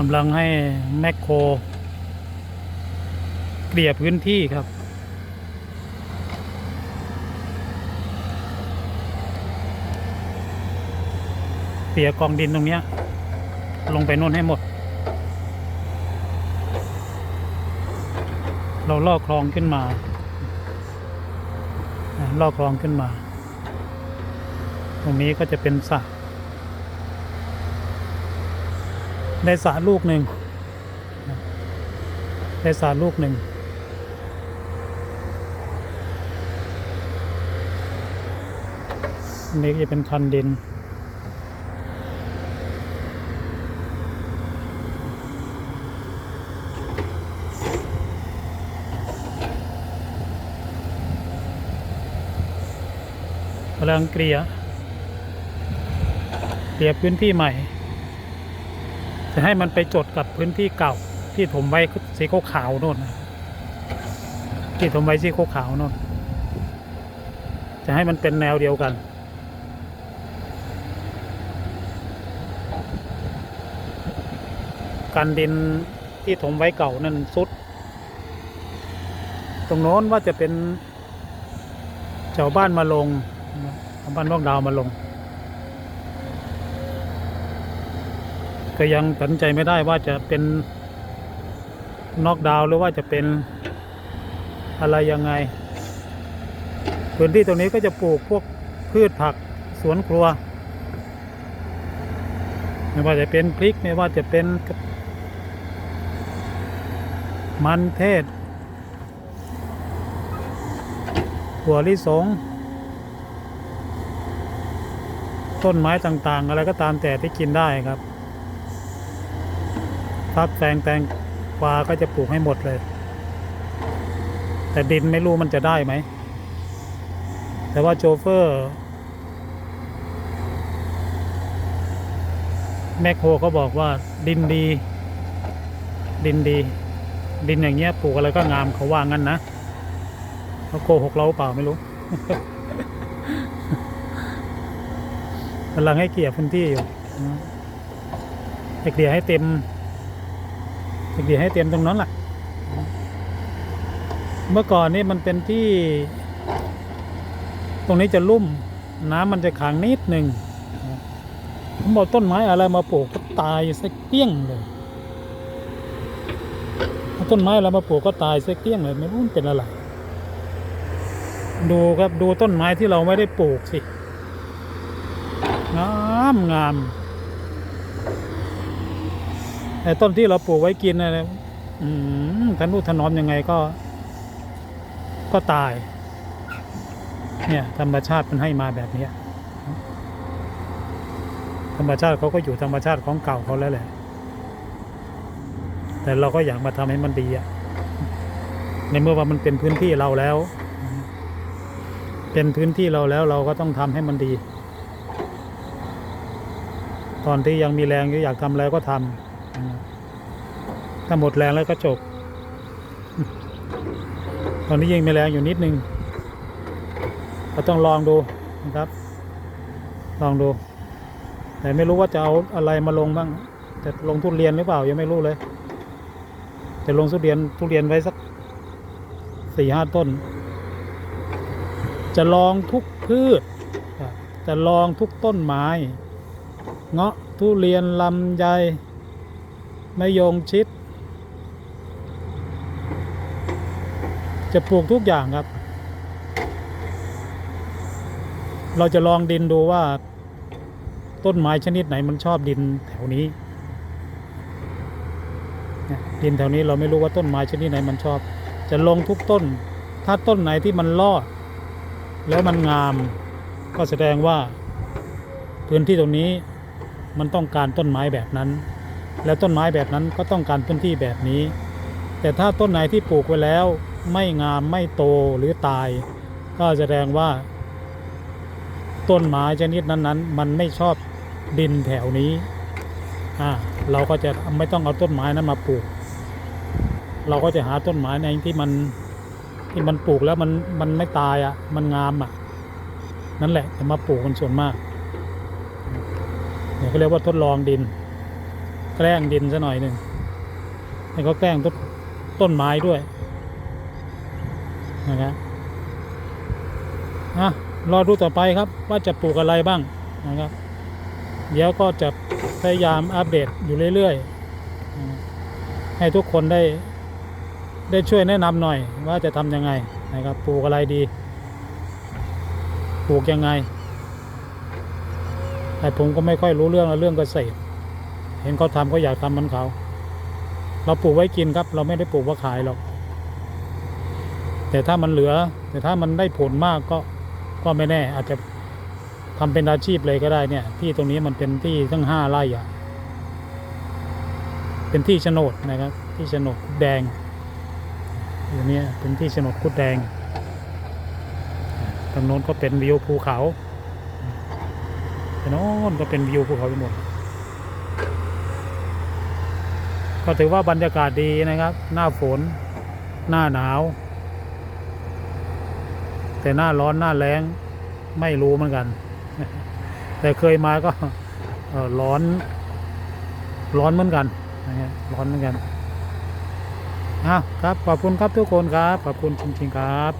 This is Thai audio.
กำลังให้แมคโครเกลี่ยพื้นที่ครับเกลี่ยกองดินตรงนี้ลงไปโน่นให้หมด เราลอกคลองขึ้นมาอะลอกคลองขึ้นมา ตรงนี้ก็จะเป็นสระ ได้สรลูกหนึ่งได้สรลูกหนึ่งนี้จะเป็นคันดิน กำลังเกลี่ยเกลี่ยพื้นที่ใหม่ จะให้มันไปจดกับพื้นที่เก่า ที่ถมไว้สีขาวๆโน่นที่ถมไว้สีขาวๆโน่นจะให้มันเป็นแนวเดียวกันการดินที่ถมไว้เก่านั่นสุด ตรงโน้นว่าจะเป็นชาวบ้านมาลงชาวบ้านนอกดาวมาลง ก็ยังตัดสินใจไม่ได้ว่าจะเป็นนอกดาวน์หรือว่าจะเป็นอะไรยังไง พื้นที่ตรงนี้ก็จะปลูกพวกพืชผักสวนครัว ไม่ว่าจะเป็นพริกไม่ว่าจะเป็นมันเทศถั่วลิสง ต้นไม้ต่างๆ อะไรก็ตามแต่ที่กินได้ครับ ฟักแตงแตงกวาก็จะปลูกให้หมดเลย แต่ดินไม่รู้มันจะได้ไหม แต่ว่าโจเฟอร์แมคโครเขาบอกว่าดินดี ดินดี ดินอย่างเงี้ยปลูกอะไรก็งามเขาว่างั้นนะเขาโกหกเราเปล่าไม่รู้กำลังให้เกลี่ยพื้นที่อยู่ให้เกลี่ยให้เต็ม ให้เกลี่ยให้เต็มตรงนั้นแหละเมื่อก่อนนี่มันเป็นที่ ตรงนี้จะลุ่ม น้ำมันจะขังนิดหนึ่งผมบอกต้นไม้อะไรมาปลูกก็ตายสักเกี้ยงเลยต้นไม้อะไรมาปลูกก็ตายสักเกี้ยงเลย ไม่รู้มันเป็นอะไรดูครับดูต้นไม้ที่เราไม่ได้ปลูกสิงามงาม แต่ต้นที่เราปลูกไว้กินอะไรอืมทนุถนอมยังไงก็ ก็ตาย เนี่ย ธรรมชาติมันให้มาแบบนี้ธรรมชาติเขาก็อยู่ธรรมชาติของเก่าเขาแล้วแหละ แต่เราก็อยากมาทำให้มันดีอะในเมื่อว่ามันเป็นพื้นที่เราแล้ว เป็นพื้นที่เราแล้วเราก็ต้องทำให้มันดี ตอนที่ยังมีแรงอยากทำอะไรก็ทำ ถ้าหมดแรงแล้วก็จบ ตอนนี้ยังมีแรงอยู่นิดนึงก็ต้องลองดูนะครับ ลองดู แต่ไม่รู้ว่าจะเอาอะไรมาลงบ้าง จะลงทุเรียนหรือเปล่ายังไม่รู้เลยจะลงทุเรียนทุเรียนไว้สักสี่ห้าต้น จะลองทุกพืช จะลองทุกต้นไม้ เงาะทุเรียนลำไย มะยงชิด จะปลูกทุกอย่างครับ เราจะลองดินดูว่า ต้นไม้ชนิดไหนมันชอบดินแถวนี้ ดินแถวนี้เราไม่รู้ว่าต้นไม้ชนิดไหนมันชอบ จะลงทุกต้น ถ้าต้นไหนที่มันรอด แล้วมันงาม ก็แสดงว่าพื้นที่ตรงนี้มันต้องการต้นไม้แบบนั้น แล้วต้นไม้แบบนั้นก็ต้องการพื้นที่แบบนี้ แต่ถ้าต้นไหนที่ปลูกไว้แล้ว ไม่งามไม่โตหรือตาย ก็แสดงว่า ต้นไม้ชนิดนั้นๆ มันไม่ชอบดินแถวนี้อ่าเราก็จะไม่ต้องเอาต้นไม้นั้นมาปลูก เราก็จะหาต้นไม้ในที่มันที่มันปลูกแล้วมันมันไม่ตายอะ่ะมันงามอะ่ะนั่นแหละจะมาปลูกกันส่วนมากเนี่ยเขาเรียกว่าทดลองดิน แกล้งดินซะหน่อยหนึ่งแล้วก็แกล้งต้นต้นไม้ด้วยนะครับอะรอดูต่อไปครับว่าจะปลูกอะไรบ้างนะครับ เดี๋ยวก็จะพยายามอัปเดตอยู่เรื่อยๆ ให้ทุกคนได้ได้ช่วยแนะนำหน่อยว่าจะทำยังไงนะครับปลูกอะไรดี ปลูกยังไง แต่ผมก็ไม่ค่อยรู้เรื่องเรื่องเกษตร เห็นเขาทำก็อยากทำเหมันเขา เราปลูกไว้กินครับ เราไม่ได้ปลูกไว่าขายหรอก แต่ถ้ามันเหลือ แต่ถ้ามันได้ผลมากก็ก็ไม่แน่ อาจจะทำเป็นอาชีพเลยก็ได้เนี่ย ที่ตรงนี้มันเป็นที่ทั้งห้าไร่อะเป็นที่โฉนดนะครับ ที่โฉนดแดงอยู่เนี่ยเป็นที่โฉนดคุดแดงทางโน้นก็เป็นวิวภูเขาทางโน้นก็เป็นวิวภูเขาไปหมด ก็ถือว่าบรรยากาศดีนะครับ หน้าฝน หน้าหนาว แต่หน้าร้อนหน้าแล้งไม่รู้เหมือนกัน แต่เคยมาก็ร้อน ร้อนเหมือนกันนะครับร้อนเหมือนกันอ้าวครับขอบคุณครับทุกคนครับขอบคุณจริงๆครับ